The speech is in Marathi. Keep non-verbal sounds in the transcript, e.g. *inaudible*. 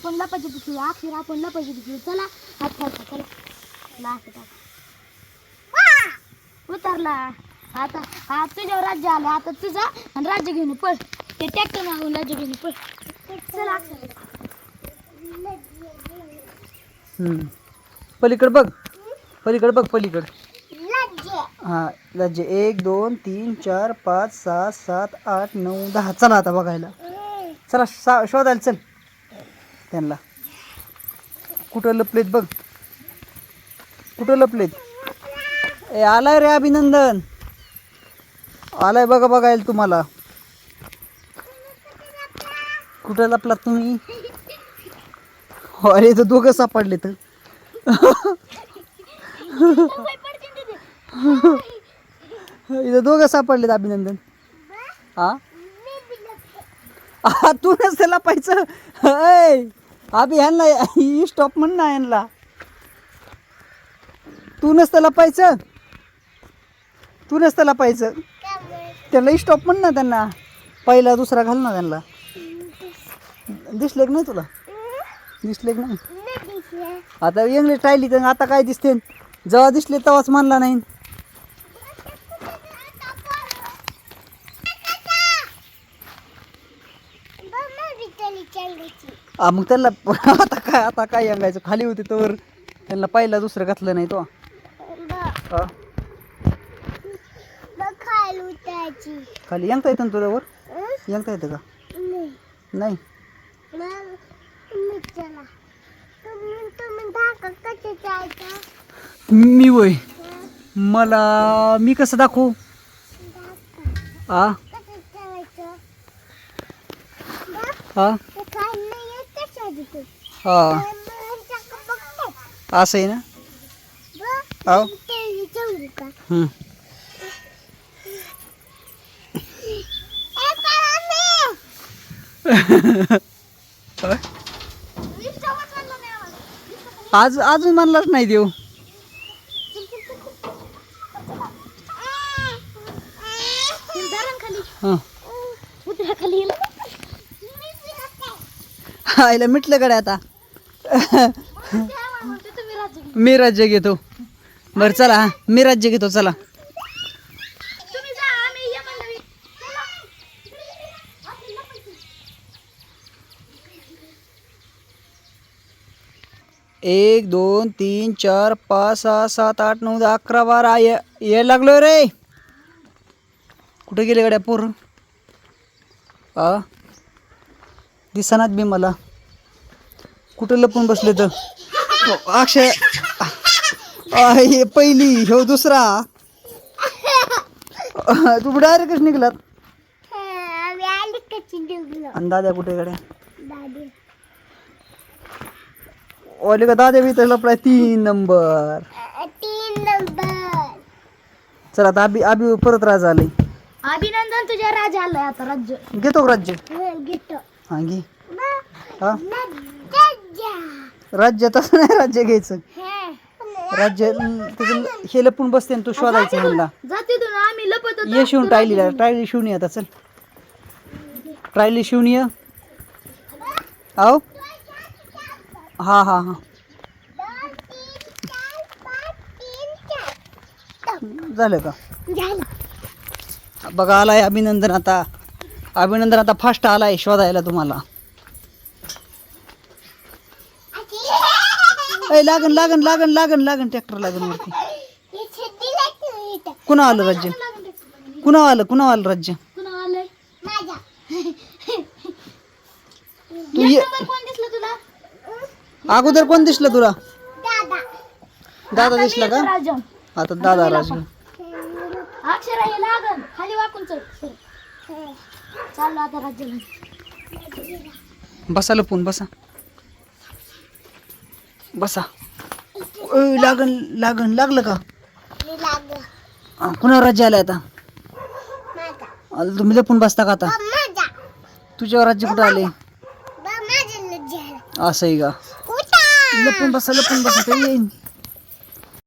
आपण लपाची खेळू अक्षर आपण लपाची खेळू. चला हात खालचा चला ला असं टाक. उतरला. आता हा तुझ्यावर राज्य आलं. आता तुझा आणि राज्य घेऊन पळ. ते ट्रॅक्टर मागून राज्य घेऊन पळ. चला अक्षर हम्म. पलीकडे बघ. पलीकडे बघ पलीकडे. हा लज्जे एक दोन तीन चार पाच सहा सात आठ नऊ दहा. चला आता बघायला. चला सा शोधायला चल. त्यांना. कुठं लपलेत बघ. कुठं लपलेत? ए आलाय रे अभिनंदन. आलाय बघा बघायला तुम्हाला. कुठं लपलात तुम्ही? अरे तर दोघं सापडले तर इथं दोघं सापडलेत अभिनंदन. हा हा तू नसते लपायचं. ऐ! अभि ह्यांना स्टॉप म्हण ना यांना. तू नसतं लपायचं तू नसतं लपायचं त्यांना स्टॉप म्हण ना त्यांना. पहिला दुसरा घाल ना त्यांना. दिसले की नाही तुला? दिसले की नाही आता इंग्लिश टाळली तर आता काय दिसते? जेव्हा दिसले तेव्हाच मानला नाही. मग त्यांना *laughs* आता काय आता काय यांगायचं खाली होते तर. त्यांना पहिला दुसरं घातलं नाही तो. हा. खाली यंगता येतं ना तुझ्यावर? यंगता येतं का? नाही. मी वय. मला मी कसं दाखवू? आ? हा हा. असं आहे ना हो हम्म. आज अजून म्हणलाच नाही देऊ. खाली. हां. उतरा खाली. आईला मिटलं गड्या आता. मी राज्य घेतो. बरं चला हा. मी राज्य घेतो चला. एक दोन तीन चार पाच सहा सात आठ नऊ दहा अकरा बारा ये यायला लागलो रे. कुठे गेले गड्या पोर? आ? दिसनात बी मला. कुठं लपून बसले तर? अक्षय हे पहिली ह्यो दुसरा. तू डायरेक्टच निघलात. आली आणि दाद्या कुठे दादी ओले का दाद्या बी तर लपलाय? तीन नंबर. तीन नंबर चला आता अभि अभि परत राज आलंय. अभिनंदन तुझ्या राजा आलाय आता राज्य घेतो राज्य घेतो. हा घे. हा? राज्य तसं नाही राज्य घ्यायचं. राज्य त्याचं हे लपून बसते आणि तू शोधायचं ह्यांना जाते तू ना आम्ही लपत होतो ये शिवून टायलीला टायली शिवून ये आता चल. टायली शिवून ये. आहो हा हा हा. झालं का? बघा आलाय अभिनंदन आता. अभिनंदन आता फास्ट आलाय शोधायला तुम्हाला. ए लागन लागन लागन लागन लागन ट्रॅक्टर लागन वरती. कुणा आलं राज्य? कुणा आलं कुणा आलं राज्य? तू ये अगोदर कोण दिसलं तुला? दादा दिसला का? आता दादा राज. अक्षरा हे लागन. खाली वाकून चल. चाललो आता राज्याला. बसा लपून बसा. बसा. ओय, लागन लागन लागलं का? हा, कुणावर राज्य आलं आता? आता तुम्ही लपून बसता का आता? तुझ्यावर राज्य कुठं आले असं आहे का? लपून बसा लपून बसा येईन.